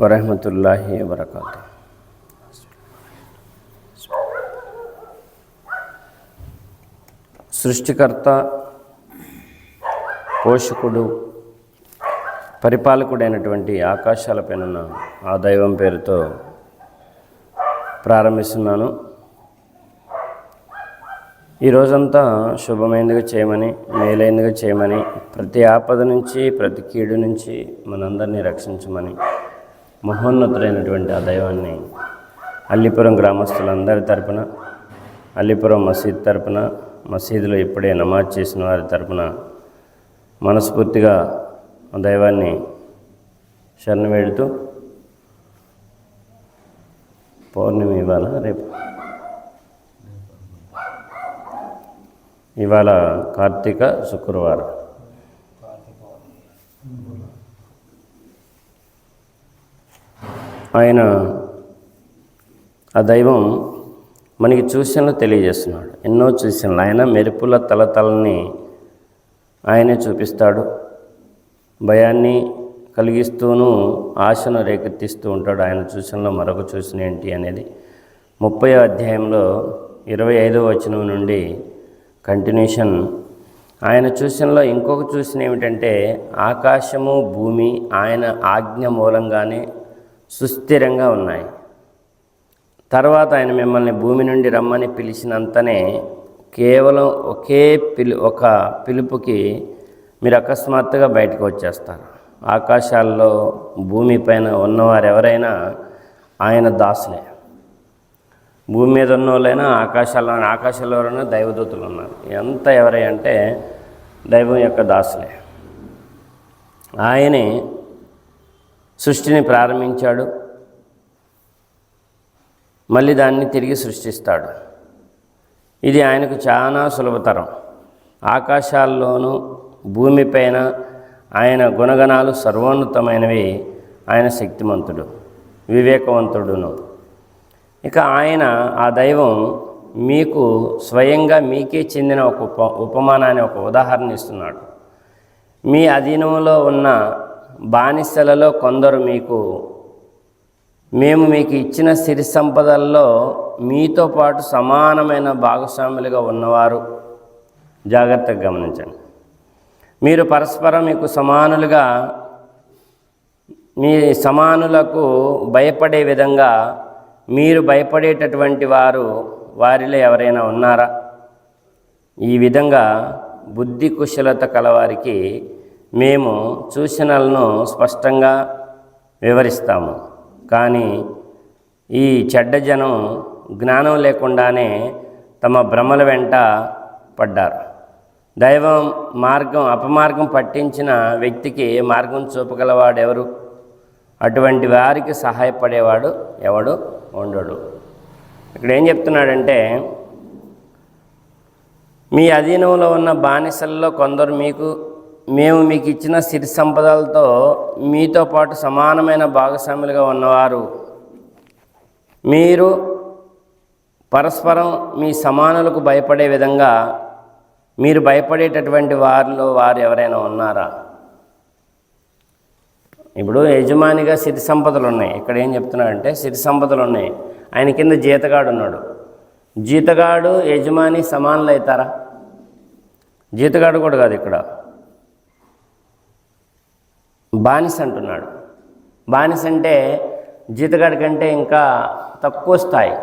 వరహమతుల్లాహి వరకాతు సృష్టికర్త పోషకుడు పరిపాలకుడైనటువంటి ఆకాశాలపైన ఆ దైవం పేరుతో ప్రారంభిస్తున్నాను. ఈ రోజంతా శుభమైనదిగా చేయమని మేలైనదిగా చేయమని ప్రతి ఆపద నుంచి ప్రతి కీడు నుంచి మనందరినీ రక్షించమని మహోన్నతుడైనటువంటి ఆ దైవాన్ని అల్లిపురం గ్రామస్తులందరి తరపున అల్లిపురం మసీద్ తరపున మసీదులో ఇప్పుడే నమాజ్ చేసిన వారి తరపున మనస్ఫూర్తిగా ఆ దైవాన్ని శరణ వేడుతూ పౌర్ణమి ఇవాళ రేపు. ఇవాళ కార్తీక శుక్రవారం. ఆయన ఆ దైవం మనకి చూసినలో తెలియజేస్తున్నాడు. ఎన్నో చూసినలు ఆయన మెరుపుల తలతలని ఆయనే చూపిస్తాడు. భయాన్ని కలిగిస్తూను ఆశను రేకెత్తిస్తూ ఉంటాడు. ఆయన సూచనలో మరొక చూసిన ఏంటి అనేది ముప్పై అధ్యాయంలో ఇరవై ఐదో వచనం నుండి కంటిన్యూషన్. ఆయన చూసినలో ఇంకొక చూసిన ఏమిటంటే ఆకాశము భూమి ఆయన ఆజ్ఞ మూలంగానే సుస్థిరంగా ఉన్నాయి. తర్వాత ఆయన మిమ్మల్ని భూమి నుండి రమ్మని పిలిచినంతనే కేవలం ఒకే పిలు ఒక పిలుపుకి మీరు అకస్మాత్తుగా బయటకు వచ్చేస్తారు. ఆకాశాల్లో భూమిపైన ఉన్నవారు ఎవరైనా ఆయన దాసులే. భూమి మీద ఉన్న వాళ్ళైనా ఆకాశాల్లో ఆకాశంలో ఎవరైనా దైవదూతులు ఉన్నారు. ఎంత ఎవరై అంటే దైవం యొక్క దాసులే. ఆయనే సృష్టిని ప్రారంభించాడు. మళ్ళీ దాన్ని తిరిగి సృష్టిస్తాడు. ఇది ఆయనకు చాలా సులభతరం. ఆకాశాల్లోనూ భూమిపైన ఆయన గుణగణాలు సర్వోన్నతమైనవి. ఆయన శక్తిమంతుడు వివేకవంతుడును. ఇక ఆయన ఆ దైవం మీకు స్వయంగా మీకే చెందిన ఒక ఉప ఉపమానాన్ని ఒక ఉదాహరణ ఇస్తున్నాడు. మీ అధీనంలో ఉన్న బానిసలలో కొందరు మీకు మేము మీకు ఇచ్చిన సిరి సంపదల్లో మీతో పాటు సమానమైన భాగస్వాములుగా ఉన్నవారు. జాగ్రత్తగా గమనించండి. మీరు పరస్పరం మీకు సమానులుగా మీ సమానులకు భయపడే విధంగా మీరు భయపడేటటువంటి వారు వారిలో ఎవరైనా ఉన్నారా? ఈ విధంగా బుద్ధి కుశలత కలవారికి మేము సూచనలను స్పష్టంగా వివరిస్తాము. కానీ ఈ చెడ్డ జనం జ్ఞానం లేకుండానే తమ భ్రమల వెంట పడ్డారు. దైవం మార్గం అపమార్గం పట్టించిన వ్యక్తికి మార్గం చూపగలవాడు ఎవరు అటువంటి వారికి సహాయపడేవాడు ఎవడు? ఉండడు ఇక్కడ ఏం చెప్తున్నాడంటే మీ అధీనంలో ఉన్న బానిసల్లో కొందరు మీకు మేము మీకు ఇచ్చిన సిరి సంపదలతో మీతో పాటు సమానమైన భాగస్వాములుగా ఉన్నవారు. మీరు పరస్పరం మీ సమానులకు భయపడే విధంగా మీరు భయపడేటటువంటి వారిలో వారు ఎవరైనా ఉన్నారా? ఇప్పుడు యజమానిగా సిరి సంపదలు ఉన్నాయి ఇక్కడ ఏం చెప్తున్నాడంటే సిరి సంపదలు ఉన్నాయి ఆయన కింద జీతగాడు ఉన్నాడు. జీతగాడు యజమాని సమానులు అవుతారా జీతగాడు కూడా కాదు ఇక్కడ. బానిస అంటున్నాడు. బానిస అంటే జీతగాడి కంటే ఇంకా తక్కువ స్థాయి.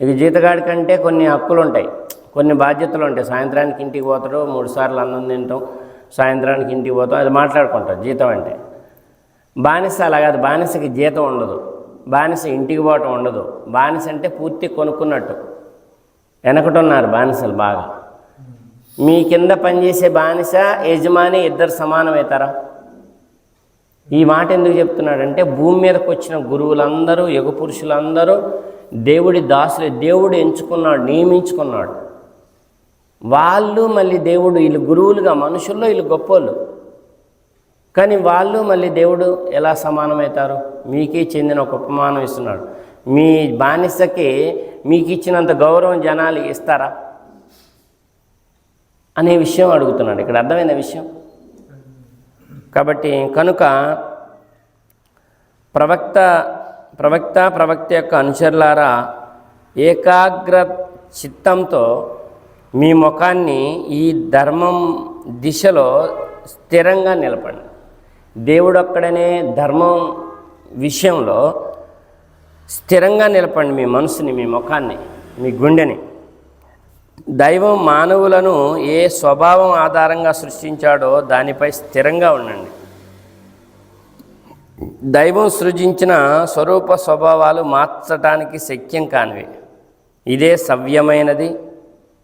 ఇక జీతగాడి కంటే కొన్ని హక్కులు ఉంటాయి. కొన్ని బాధ్యతలు ఉంటాయి. సాయంత్రానికి ఇంటికి పోతాడు మూడు సార్లు అన్నం తింటాం సాయంత్రానికి ఇంటికి పోతాం అది మాట్లాడుకుంటాం జీతం అంటే. బానిస అలా కాదు. బానిసకి జీతం ఉండదు. బానిస ఇంటికి పోవటం ఉండదు. బానిస అంటే పూర్తి కొనుక్కున్నట్టు. వెనకటున్నారు బానిసలు బాగా. మీ కింద పనిచేసే బానిస యజమాని ఇద్దరు సమానమవుతారా ఈ మాట ఎందుకు చెప్తున్నాడంటే భూమి మీదకి వచ్చిన గురువులందరూ యుగ పురుషులందరూ దేవుడి దాసులే దేవుడు ఎంచుకున్నాడు నియమించుకున్నాడు. వాళ్ళు మళ్ళీ దేవుడు వీళ్ళు గురువులుగా మనుషుల్లో వీళ్ళు గొప్పోళ్ళు. కానీ వాళ్ళు మళ్ళీ దేవుడు ఎలా సమానమవుతారు? మీకే చెందిన ఒక ఉపమానం ఇస్తున్నాడు. మీ బానిసకి మీకు ఇచ్చినంత గౌరవం జనాలు ఇస్తారా? అనే విషయం అడుగుతున్నాడు. ఇక్కడ అర్థమైన విషయం? కాబట్టి కనుక ప్రవక్త ప్రవక్త ప్రవక్త యొక్క అనుచరులారా ఏకాగ్ర చిత్తంతో మీ ముఖాన్ని ఈ ధర్మం దిశలో స్థిరంగా నిలపండి. దేవుడు అక్కడనే ధర్మం విషయంలో స్థిరంగా నిలపండి మీ మనసుని మీ ముఖాన్ని మీ గుండెని. దైవం మానవులను ఏ స్వభావం ఆధారంగా సృష్టించాడో దానిపై స్థిరంగా ఉండండి. దైవం సృజించిన స్వరూప స్వభావాలు మార్చడానికి శక్యం కానివి. ఇదే సవ్యమైనది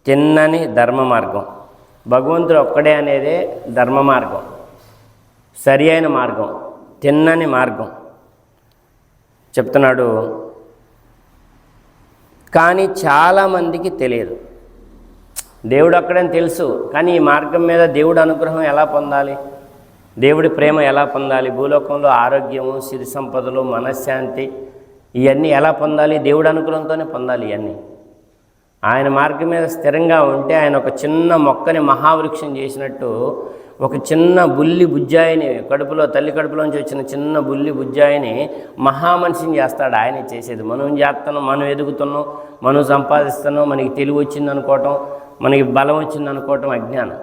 తిన్నని ధర్మ మార్గం. భగవంతుడు ఒక్కడే అనేదే ధర్మ మార్గం. సరి అయిన మార్గం తిన్నని మార్గం. చెప్తున్నాడు. కానీ చాలామందికి తెలియదు. దేవుడు అక్కడని తెలుసు కానీ ఈ మార్గం మీద దేవుడు అనుగ్రహం ఎలా పొందాలి? దేవుడి ప్రేమ ఎలా పొందాలి? భూలోకంలో ఆరోగ్యము సిరి సంపదలు మనశ్శాంతి ఇవన్నీ ఎలా పొందాలి? దేవుడి అనుగ్రహంతోనే పొందాలి ఇవన్నీ. ఆయన మార్గం మీద స్థిరంగా ఉంటే ఆయన ఒక చిన్న మొక్కని మహావృక్షం చేసినట్టు ఒక చిన్న బుల్లి బుజ్జాయిని కడుపులో తల్లి కడుపులోంచి వచ్చిన చిన్న బుల్లి బుజ్జాయిని మహామనిషిని చేస్తాడు. ఆయనే చేసేది. మనం చేస్తున్నాం? మనం ఎదుగుతున్నాం మనం సంపాదిస్తున్నాం మనకి తెలివి వచ్చింది అనుకోవటం మనకి బలం వచ్చింది అనుకోవటం అజ్ఞానం.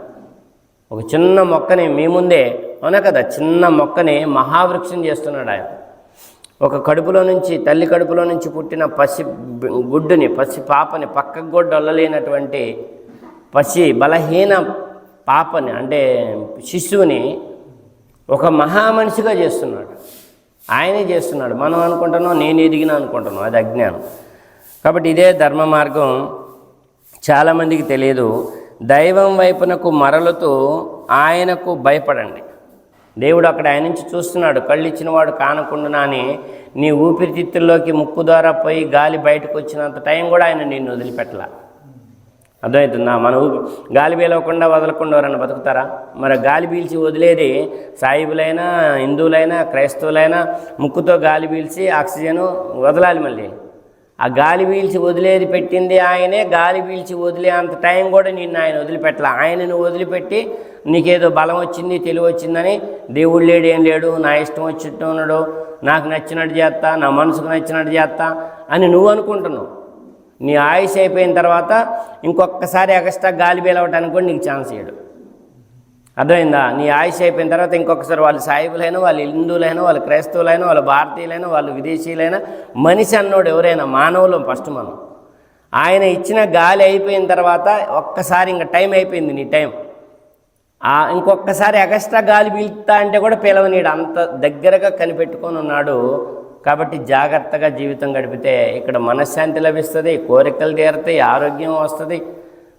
ఒక చిన్న మొక్కని మీ ముందే అవునా కదా? చిన్న మొక్కని మహావృక్షం చేస్తున్నాడు ఆయన. ఒక కడుపులో నుంచి తల్లి కడుపులో నుంచి పుట్టిన పసి గుడ్డుని పసి పాపని పక్కకు కూడా వెళ్ళలేనటువంటి పసి బలహీన పాపని అంటే శిశువుని ఒక మహామనిషిగా చేస్తున్నాడు. ఆయనే చేస్తున్నాడు. మనం అనుకుంటున్నాం నేను ఎదిగిన అనుకుంటున్నాం. అది అజ్ఞానం. కాబట్టి ఇదే ధర్మ మార్గం. చాలామందికి తెలియదు. దైవం వైపునకు మరలుతూ ఆయనకు భయపడండి. దేవుడు అక్కడ ఆయన నుంచి చూస్తున్నాడు కళ్ళు ఇచ్చినవాడు కానకుండా నీ ఊపిరితిత్తుల్లోకి ముక్కు ద్వారా పోయి గాలి బయటకు వచ్చినంత టైం కూడా ఆయన నిన్ను వదిలిపెట్టలా. అర్థమవుతుందా? మన గాలి పీలవకుండా వదలకుండా ఎవరన్నా బతుకుతారా? మరి గాలి పీల్చి వదిలేది సాయిబులైనా హిందువులైనా క్రైస్తవులైనా ముక్కుతో గాలి పీల్చి ఆక్సిజన్ వదలాలి మళ్ళీ. ఆ గాలి పీల్చి వదిలేది పెట్టింది ఆయనే గాలి పీల్చి వదిలే అంత టైం కూడా నిన్ను ఆయన వదిలిపెట్టలే. ఆయనను వదిలిపెట్టి నీకేదో బలం వచ్చింది తెలివి వచ్చిందని దేవుడు లేడు ఏం లేడు నా ఇష్టం వచ్చినట్టు ఉన్నాడు నాకు నచ్చినట్టు చేస్తా నా మనసుకు నచ్చినట్టు చేస్తా అని నువ్వు అనుకుంటున్నావు. నీ ఆయుష్ అయిపోయిన తర్వాత ఇంకొకసారి ఎక్స్ట్రా గాలి బీలవటానికి కూడా నీకు ఛాన్స్ ఇవ్వడు అర్థమైందా? నీ ఆయుష్ అయిపోయిన తర్వాత ఇంకొకసారి వాళ్ళు సాయిబులైనా వాళ్ళు హిందువులైనా వాళ్ళు క్రైస్తవులైనా వాళ్ళు భారతీయులైనా వాళ్ళు విదేశీయులైనా మనిషి అన్నోడు ఎవరైనా మానవులు ఫస్ట్ మనం. ఆయన ఇచ్చిన గాలి అయిపోయిన తర్వాత ఒక్కసారి ఇంకా టైం అయిపోయింది నీ టైం. ఇంకొకసారి ఎక్స్ట్రా గాలి పీలుతా అంటే కూడా పిలవనీడు అంత దగ్గరగా కనిపెట్టుకొని ఉన్నాడు. కాబట్టి జాగ్రత్తగా జీవితం గడిపితే ఇక్కడ మనశ్శాంతి లభిస్తుంది కోరికలు తీరుతాయి ఆరోగ్యం వస్తుంది.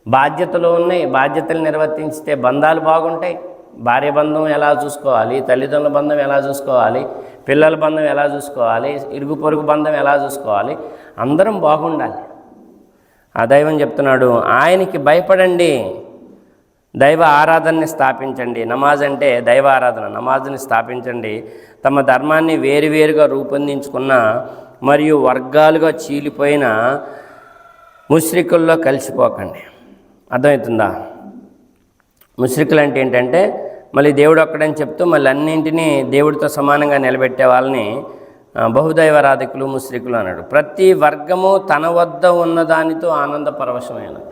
బాధ్యతలు ఉన్నాయి. బాధ్యతలు నిర్వర్తించితే బంధాలు బాగుంటాయి. భార్య బంధం ఎలా చూసుకోవాలి? తల్లిదండ్రుల బంధం ఎలా చూసుకోవాలి? పిల్లల బంధం ఎలా చూసుకోవాలి? ఇరుగు పొరుగు బంధం ఎలా చూసుకోవాలి? అందరం బాగుండాలి. ఆ దైవం చెప్తున్నాడు ఆయనకి భయపడండి. దైవ ఆరాధనని స్థాపించండి. నమాజ్ అంటే దైవ ఆరాధన. నమాజ్ని స్థాపించండి. తమ ధర్మాన్ని వేరువేరుగా రూపొందించుకున్న మరియు వర్గాలుగా చీలిపోయిన ముష్రికుల్లో కలిసిపోకండి. అర్థమవుతుందా? ముష్రికులు అంటే ఏంటంటే మళ్ళీ దేవుడు ఒక్కడని చెప్తూ మళ్ళీ అన్నింటినీ దేవుడితో సమానంగా నిలబెట్టే వాళ్ళని బహుదైవరాధికులు బహుదైవారాధికులు అన్నాడు. ప్రతి వర్గము తన వద్ద ఉన్న దానితో ఆనంద పరవశమైనది.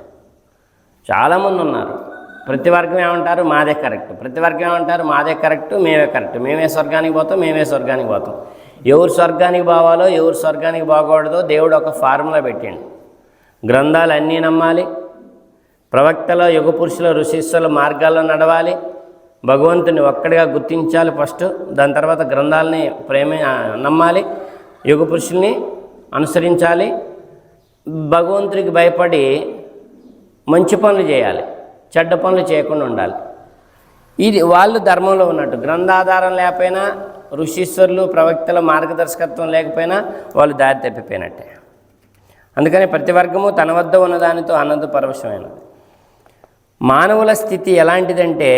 చాలామంది ఉన్నారు. ప్రతి వర్గం ఏమంటారు? మాదే కరెక్ట్. ప్రతి వర్గం ఏమంటారు? మాదే కరెక్ట్ మేమే కరెక్ట్. మేమే స్వర్గానికి పోతాం మేమే స్వర్గానికి పోతాం. ఎవరు స్వర్గానికి బావాలో ఎవరు స్వర్గానికి బాగూడదో దేవుడు ఒక ఫార్ములా పెట్టిండు. గ్రంథాలు అన్నీ నమ్మాలి ప్రవక్తల యుగ పురుషుల ఋషిస్సుల మార్గాల్లో నడవాలి. భగవంతుని ఒక్కడిగా గుర్తించాలి ఫస్ట్. దాని తర్వాత గ్రంథాలని ప్రేమ నమ్మాలి. యుగ పురుషుల్ని అనుసరించాలి. భగవంతుడికి భయపడి మంచి పనులు చేయాలి. చెడ్డ పనులు చేయకుండా ఉండాలి. ఇది వాళ్ళు ధర్మంలో ఉన్నట్టు. గ్రంథాధారం లేకపోయినా ఋషీశ్వరులు ప్రవక్తల మార్గదర్శకత్వం లేకపోయినా వాళ్ళు దారి తప్పిపోయినట్టే. అందుకని ప్రతి వర్గము తన వద్ద ఉన్నదానితో ఆనంద పరవశమైనది. మానవుల స్థితి ఎలాంటిదంటే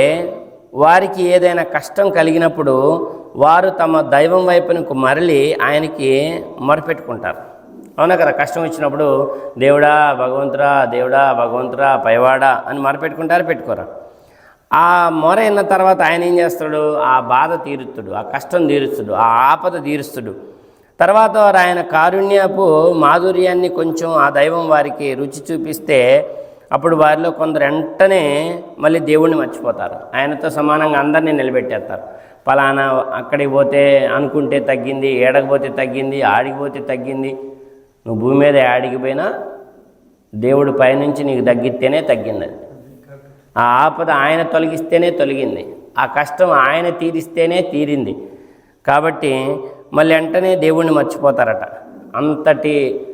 వారికి ఏదైనా కష్టం కలిగినప్పుడు వారు తమ దైవం వైపునకు మరలి ఆయనకి మొరపెట్టుకుంటారు. అవునా కదా? కష్టం వచ్చినప్పుడు దేవుడా భగవంతురా దేవుడా భగవంతురా పైవాడా అని మొరపెట్టుకుంటారు పెట్టుకోరా. ఆ మొర అయిన తర్వాత ఆయన ఏం చేస్తాడు? ఆ బాధ తీరుస్తుడు ఆ కష్టం తీరుస్తుడు ఆ ఆపద తీరుస్తుడు. తర్వాత వారు ఆయన కారుణ్యపు మాధుర్యాన్ని కొంచెం ఆ దైవం వారికి రుచి చూపిస్తే అప్పుడు వారిలో కొందరు వెంటనే మళ్ళీ దేవుణ్ణి మర్చిపోతారు. ఆయనతో సమానంగా అందరినీ నిలబెట్టేస్తారు. పలానా అక్కడికి పోతే అనుకుంటే తగ్గింది ఏడకపోతే తగ్గింది ఆడిగిపోతే తగ్గింది. నువ్వు భూమి మీద ఆడిగిపోయినా దేవుడు పైనుంచి నీకు తగ్గిస్తేనే తగ్గింది. ఆ ఆపద ఆయన తొలగిస్తేనే తొలగింది. ఆ కష్టం ఆయన తీరిస్తేనే తీరింది. కాబట్టి మళ్ళీ వెంటనే దేవుణ్ణి మర్చిపోతారట. అంతటి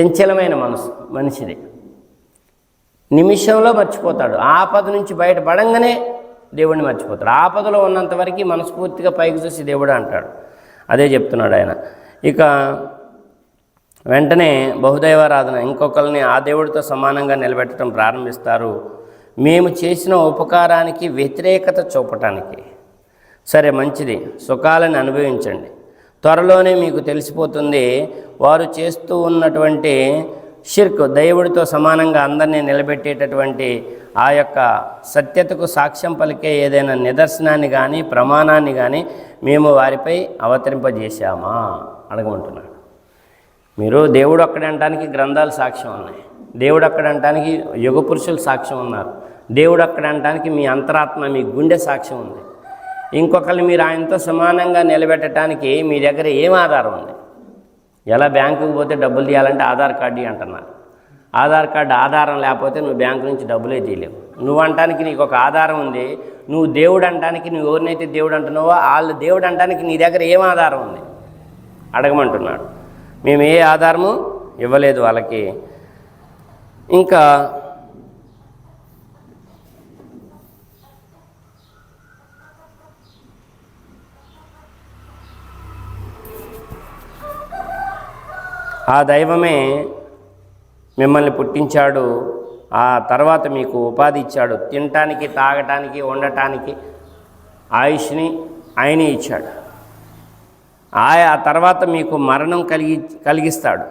చంచలమైన మనసు మనిషిది. నిమిషంలో మర్చిపోతాడు. ఆపద నుంచి బయటపడంగానే దేవుడిని మర్చిపోతాడు. ఆపదలో ఉన్నంత వరకు మనస్ఫూర్తిగా పైకి చూసి దేవుడు అంటాడు. అదే చెప్తున్నాడు ఆయన. ఇక వెంటనే బహుదైవారాధన. ఇంకొకరిని ఆ దేవుడితో సమానంగా నిలబెట్టడం ప్రారంభిస్తారు. మేము చేసిన ఉపకారానికి వ్యతిరేకత చూపటానికి. సరే మంచిది. సుఖాలను అనుభవించండి. త్వరలోనే మీకు తెలిసిపోతుంది వారు చేస్తూ ఉన్నటువంటి షిర్క్ దేవుడితో సమానంగా అందరినీ నిలబెట్టేటటువంటి ఆ యొక్క సత్యతకు సాక్ష్యం పలికే ఏదైనా నిదర్శనాన్ని కానీ ప్రమాణాన్ని కానీ మేము వారిపై అవతరింపజేశామా? అడగమంటున్నాడు. మీరు దేవుడు అక్కడ గ్రంథాలు సాక్ష్యం ఉన్నాయి. దేవుడు అక్కడ యుగ పురుషులు సాక్ష్యం ఉన్నారు. దేవుడు అక్కడ మీ అంతరాత్మ మీ గుండె సాక్ష్యం ఉంది. ఇంకొకరిని మీరు ఆయనతో సమానంగా నిలబెట్టడానికి మీ దగ్గర ఏం ఆధారం ఉంది? ఎలా బ్యాంకుకి పోతే డబ్బులు తీయాలంటే ఆధార్ కార్డు అంటున్నారు ఆధార్ కార్డు ఆధారం లేకపోతే నువ్వు బ్యాంకు నుంచి డబ్బులే తీయలేవు. నువ్వు అంటానికి నీకు ఒక ఆధారం ఉంది. నువ్వు దేవుడు అంటానికి నువ్వు ఎవరినైతే దేవుడు అంటున్నావో వాళ్ళు దేవుడు అంటానికి నీ దగ్గర ఏం ఆధారం ఉంది? అడగమంటున్నాడు. మేము ఏ ఆధారము ఇవ్వలేదు వాళ్ళకి. ఇంకా ఆ దైవమే మిమ్మల్ని పుట్టించాడు. ఆ తర్వాత మీకు ఉపాధి ఇచ్చాడు. తినటానికి తాగటానికి ఉండటానికి ఆయుష్ని ఆయనే ఇచ్చాడు. ఆయా తర్వాత మీకు మరణం కలిగి కలిగిస్తాడు.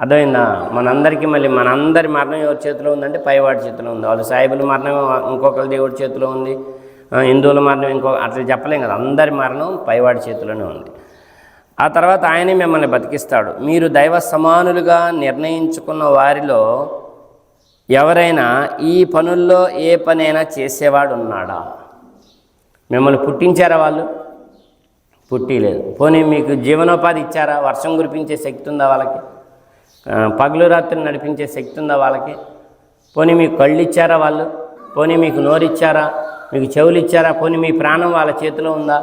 అర్థమైందా? మనందరికీ మళ్ళీ మనందరి మరణం ఎవరి చేతిలో ఉందంటే పైవాడి చేతిలో ఉంది. వాళ్ళు సాయిబుల మరణం ఇంకొకరి దేవుడి చేతిలో ఉంది. హిందువుల మరణం ఇంకో అట్లా చెప్పలేం కదా. అందరి మరణం పైవాడి చేతిలోనే ఉంది. ఆ తర్వాత ఆయనే మిమ్మల్ని బతికిస్తాడు. మీరు దైవ సమానులుగా నిర్ణయించుకున్న వారిలో ఎవరైనా ఈ పనుల్లో ఏ పనైనా చేసేవాడు ఉన్నాడా మిమ్మల్ని పుట్టించారా వాళ్ళు? పుట్టిలేదు. పోనీ మీకు జీవనోపాధి ఇచ్చారా? వర్షం కురిపించే శక్తి ఉందా వాళ్ళకి? పగలు రాత్రి నడిపించే శక్తి ఉందా వాళ్ళకి? పోనీ మీకు కళ్ళు ఇచ్చారా వాళ్ళు? పోనీ మీకు నోరు ఇచ్చారా మీకు చెవులు ఇచ్చారా పోనీ మీ ప్రాణం వాళ్ళ చేతిలో ఉందా?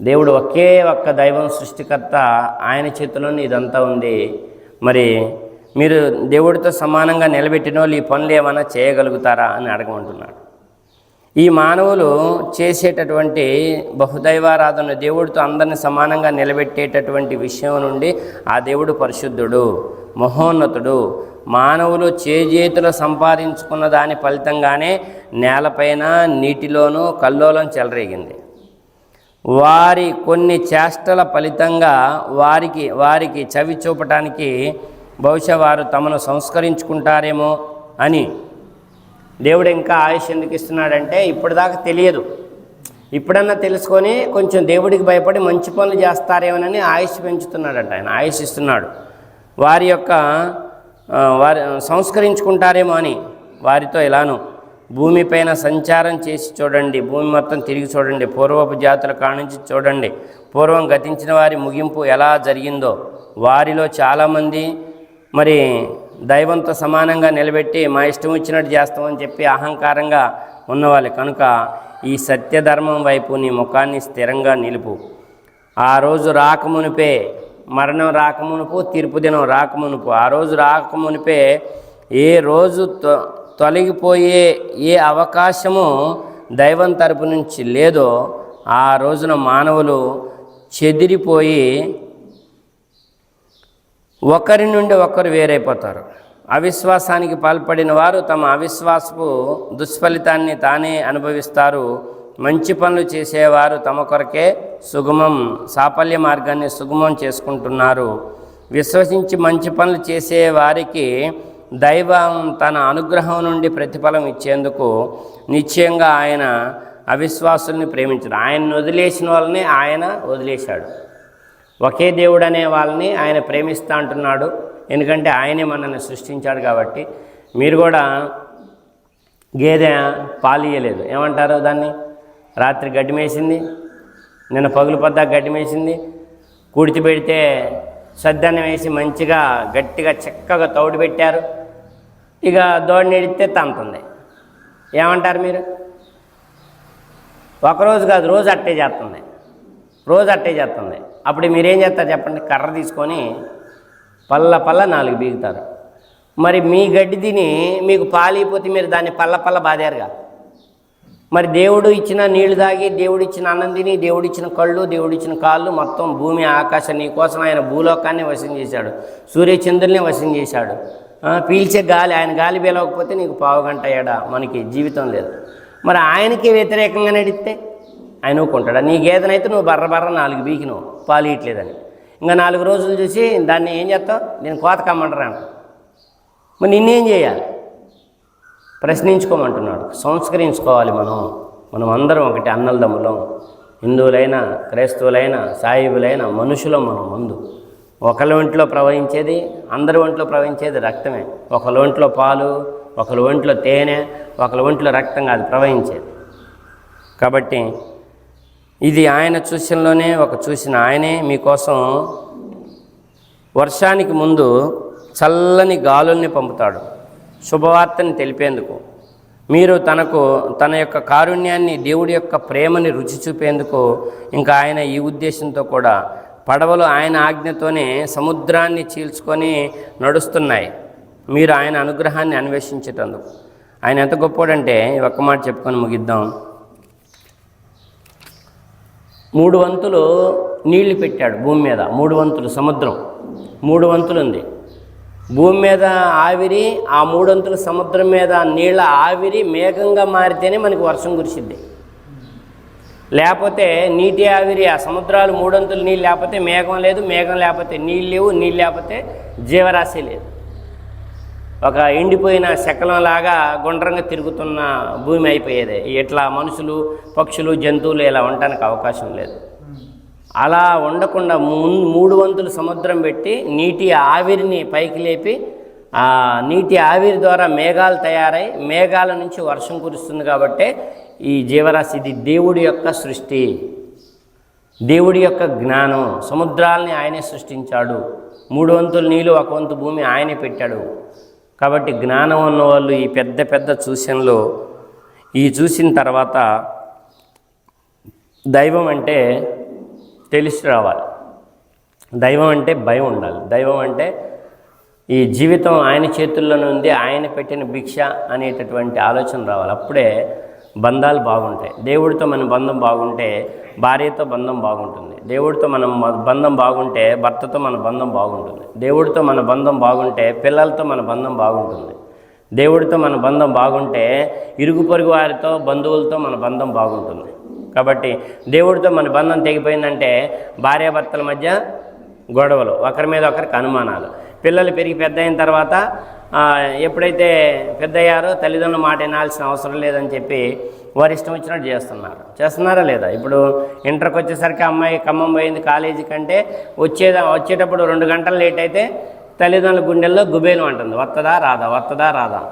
దేవుడు ఒకే ఒక్క దైవం సృష్టికర్త ఆయన చేతిలోనే ఇదంతా ఉంది. మరి మీరు దేవుడితో సమానంగా నిలబెట్టిన వాళ్ళు ఈ పనులు ఏమైనా చేయగలుగుతారా అని అడగమంటున్నాడు. ఈ మానవులు చేసేటటువంటి బహుదైవారాధన దేవుడితో అందరిని సమానంగా నిలబెట్టేటటువంటి విషయం నుండి ఆ దేవుడు పరిశుద్ధుడు మహోన్నతుడు. మానవులు చేజేతులు సంపాదించుకున్న దాని ఫలితంగానే నేలపైన నీటిలోనూ కల్లోలం చెలరేగింది. వారి కొన్ని చేష్టల ఫలితంగా వారికి వారికి చవి చూపటానికి బహుశా వారు తమను సంస్కరించుకుంటారేమో అని. దేవుడు ఇంకా ఆయుష్ ఎందుకు ఇస్తున్నాడంటే ఇప్పటిదాకా తెలియదు. ఇప్పుడన్నా తెలుసుకొని కొంచెం దేవుడికి భయపడి మంచి పనులు చేస్తారేమోనని ఆయుష్ పెంచుతున్నాడంట ఆయన. ఆయుష్ ఇస్తున్నాడు. వారి యొక్క వారి సంస్కరించుకుంటారేమో అని. వారితో ఇలాను. భూమిపైన సంచారం చేసి చూడండి. భూమి మొత్తం తిరిగి చూడండి. పూర్వపు జాతుల కానుంచి చూడండి. పూర్వం గతించిన వారి ముగింపు ఎలా జరిగిందో. వారిలో చాలామంది మరి దైవంతో సమానంగా నిలబెట్టి మా ఇష్టం వచ్చినట్టు చేస్తామని చెప్పి అహంకారంగా ఉన్నవాళ్ళు. కనుక ఈ సత్యధర్మం వైపు నీ ముఖాన్ని స్థిరంగా నిలుపు. ఆ రోజు రాకమునిపే మరణం రాకమునుపు తీర్పు దినం రాకమునుపు ఆ రోజు రాకమునిపే ఏ రోజు తొ తొలగిపోయే ఏ అవకాశము దైవం తరపు నుంచి లేదో ఆ రోజున మానవులు చెదిరిపోయి ఒకరి నుండి ఒకరు వేరైపోతారు. అవిశ్వాసానికి పాల్పడిన వారు తమ అవిశ్వాసపు దుష్ఫలితాన్ని తానే అనుభవిస్తారు. మంచి పనులు చేసేవారు తమ కొరకే సుగమం సాఫల్య మార్గాన్ని సుగమం చేసుకుంటున్నారు. విశ్వసించి మంచి పనులు చేసే వారికి దైవం తన అనుగ్రహం నుండి ప్రతిఫలం ఇచ్చేందుకు నిశ్చయంగా ఆయన అవిశ్వాసుల్ని ప్రేమించాడు. ఆయన్ని వదిలేసిన వాళ్ళని ఆయన వదిలేశాడు. ఒకే దేవుడు అనే వాళ్ళని ఆయన ప్రేమిస్తా అంటున్నాడు. ఎందుకంటే ఆయనే మనల్ని సృష్టించాడు కాబట్టి మీరు కూడా గేదె పాలియలేదు ఏమంటారు దాన్ని? రాత్రి గడ్డిమేసింది నిన్న పగులు పొద్దా గడ్డిమేసింది మేసింది పెడితే సద్దన్నం వేసి మంచిగా గట్టిగా చక్కగా తౌడు పెట్టారు. ఇక దోడిని ఎడితే తంతుంది. ఏమంటారు మీరు? ఒకరోజు కాదు రోజు అట్టే చేస్తుంది. రోజు అట్టే చేస్తుంది. అప్పుడు మీరేం చేస్తారు చెప్పండి? కర్ర తీసుకొని పల్ల పల్ల నాలుగు బీగుతారు. మరి మీ గడ్డి తిని మీకు పాలిపోతే మీరు దాన్ని పల్ల పల్ల బాదేరుగా? మరి దేవుడు ఇచ్చిన నీళ్ళు తాగి దేవుడు ఇచ్చిన అన్నం తిని దేవుడు ఇచ్చిన కళ్ళు దేవుడు ఇచ్చిన కాళ్ళు మొత్తం భూమి ఆకాశం నీ కోసం ఆయన భూలోకాన్ని వశం చేశాడు. సూర్యచంద్రుల్ని వశం చేశాడు. పీల్చే గాలి ఆయన గాలి పీలవకపోతే నీకు పావుగంట ఏడా మనకి జీవితం లేదు. మరి ఆయనకి వ్యతిరేకంగా నడిస్తే ఆయన ఒప్పుకుంటాడా నీ గేదెనైతే నువ్వు బర్ర బర్ర నాలుగు బీకినావు పాలు ఇయట్లేదని ఇంకా నాలుగు రోజులు చూసి దాన్ని ఏం చేస్తావు? నేను కోత కమ్మంటారా మరి నిన్నేం చేయాలి? ప్రశ్నించుకోమంటున్నాడు. సంస్కరించుకోవాలి మనం. మనం అందరం ఒకటి అన్నలదమ్ములం. హిందువులైనా క్రైస్తవులైనా సాయిబులైనా మనుషులం మనం ముందు. ఒకళ్ళ ఒంట్లో ప్రవహించేది అందరి ఒంట్లో ప్రవహించేది రక్తమే. ఒకళ్ళ ఒంట్లో పాలు ఒకళ్ళ ఒంట్లో తేనె ఒకళ్ళ ఒంట్లో రక్తం కాదు ప్రవహించేది. కాబట్టి ఇది ఆయన సూచనలోనే ఒక చూసిన ఆయనే మీకోసం వర్షానికి ముందు చల్లని గాలుల్ని పంపుతాడు. శుభవార్తని తెలిపేందుకు మీరు తనకు తన యొక్క కారుణ్యాన్ని దేవుడి యొక్క ప్రేమని రుచి చూపేందుకు ఇంకా ఆయన ఈ ఉద్దేశంతో కూడా పడవలు ఆయన ఆజ్ఞతోనే సముద్రాన్ని చీల్చుకొని నడుస్తున్నాయి. మీరు ఆయన అనుగ్రహాన్ని అన్వేషించేటందుకు. ఆయన ఎంత గొప్పోడంటే ఒక్క మాట చెప్పుకొని ముగిద్దాం. మూడు వంతులు నీళ్ళు పెట్టాడు భూమి మీద. మూడు వంతులు సముద్రం. మూడు వంతులు ఉంది. భూమి మీద ఆవిరి ఆ మూడొంతుల సముద్రం మీద నీళ్ళ ఆవిరి మేఘంగా మారితేనే మనకి వర్షం కురిసిద్ది. లేకపోతే నీటి ఆవిరి ఆ సముద్రాలు మూడొంతులు నీళ్ళు లేకపోతే మేఘం లేదు మేఘం లేకపోతే నీళ్ళు లేవు నీళ్ళు లేకపోతే జీవరాశి లేదు. ఒక ఎండిపోయిన శకలంలాగా గుండ్రంగా తిరుగుతున్న భూమి అయిపోయేది. ఇట్లా మనుషులు పక్షులు జంతువులు ఇలా ఉండటానికి అవకాశం లేదు. అలా ఉండకుండా మూడు వంతులు సముద్రం పెట్టి నీటి ఆవిరిని పైకి లేపి ఆ నీటి ఆవిరి ద్వారా మేఘాలు తయారై మేఘాల నుంచి వర్షం కురుస్తుంది కాబట్టి ఈ జీవరాశి ఇది దేవుడి యొక్క సృష్టి. దేవుడి యొక్క జ్ఞానం. సముద్రాల్ని ఆయనే సృష్టించాడు. మూడు వంతుల నీళ్ళు ఒక వంతు భూమి ఆయనే పెట్టాడు. కాబట్టి జ్ఞానం ఉన్నవాళ్ళు ఈ పెద్ద పెద్ద చూసినలో ఈ చూసిన తర్వాత దైవం అంటే తెలిసి రావాలి. దైవం అంటే భయం ఉండాలి. దైవం అంటే ఈ జీవితం ఆయన చేతుల్లోనే ఉంది ఆయన పెట్టిన భిక్ష అనేటటువంటి ఆలోచన రావాలి. అప్పుడే బంధాలు బాగుంటాయి. దేవుడితో మన బంధం బాగుంటే భార్యతో బంధం బాగుంటుంది. దేవుడితో మనం బంధం బాగుంటే భర్తతో మన బంధం బాగుంటుంది. దేవుడితో మన బంధం బాగుంటే పిల్లలతో మన బంధం బాగుంటుంది. దేవుడితో మన బంధం బాగుంటే ఇరుగు పొరుగు వారితో బంధువులతో మన బంధం బాగుంటుంది. కాబట్టి దేవుడితో మన బంధం తెగిపోయిందంటే భార్యాభర్తల మధ్య గొడవలు ఒకరి మీద ఒకరికి అనుమానాలు. పిల్లలు పెరిగి పెద్ద అయిన తర్వాత ఎప్పుడైతే పెద్దయ్యారో తల్లిదండ్రులు తల్లిదండ్రుల మాట వినాల్సిన అవసరం లేదని చెప్పి వారు ఇష్టం వచ్చినట్టు చేస్తున్నారు. చేస్తున్నారా లేదా? ఇప్పుడు ఇంటర్కి వచ్చేసరికి అమ్మాయి ఖమ్మం పోయింది కాలేజీ కంటే వచ్చేదా వచ్చేటప్పుడు రెండు గంటలు లేట్ అయితే తల్లిదండ్రుల గుండెల్లో గుబేలు అంటుంది. వత్తదా రాదా? వత్తదా రాదా?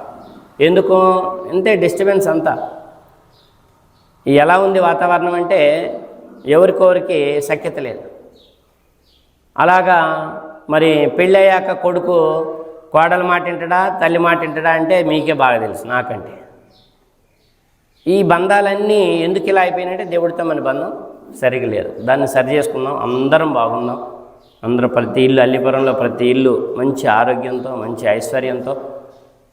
ఎందుకు? ఇంతే డిస్టర్బెన్స్ అంతా. ఎలా ఉంది వాతావరణం అంటే ఎవరికొవరికి సఖ్యత లేదు. అలాగా మరి పెళ్ళయ్యాక కొడుకు కోడలు మాట వింటడా తల్లి మాట వింటడా అంటే మీకే బాగా తెలుసు నాకంటే. ఈ బంధాలన్నీ ఎందుకు ఇలా అయిపోయినాయంటే దేవుడితో మన బంధం సరిగా లేదు. దాన్ని సరి చేసుకుందాం అందరం బాగుందాం. అందరూ ప్రతి ఇల్లు అల్లిపురంలో ప్రతి ఇల్లు మంచి ఆరోగ్యంతో మంచి ఐశ్వర్యంతో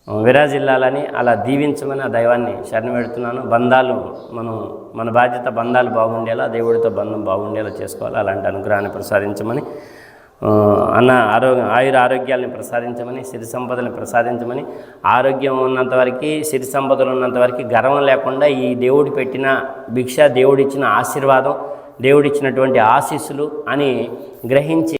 విరాజిల్లాలని అలా దీవించమని ఆ దైవాన్ని శరణ పెడుతున్నాను. బంధాలు మనం మన బాధ్యత బంధాలు బాగుండేలా దేవుడితో బంధం బాగుండేలా చేసుకోవాలి. అలాంటి అనుగ్రహాన్ని ప్రసాదించమని అన్న ఆరోగ్య ఆయుర ఆరోగ్యాలను ప్రసాదించమని సిరి సంపదలను ప్రసాదించమని ఆరోగ్యం ఉన్నంత వరకు సిరి సంపదలు ఉన్నంత వరకు గర్వం లేకుండా ఈ దేవుడు పెట్టిన భిక్ష దేవుడిచ్చిన ఆశీర్వాదం దేవుడిచ్చినటువంటి ఆశీస్సులు అని గ్రహించి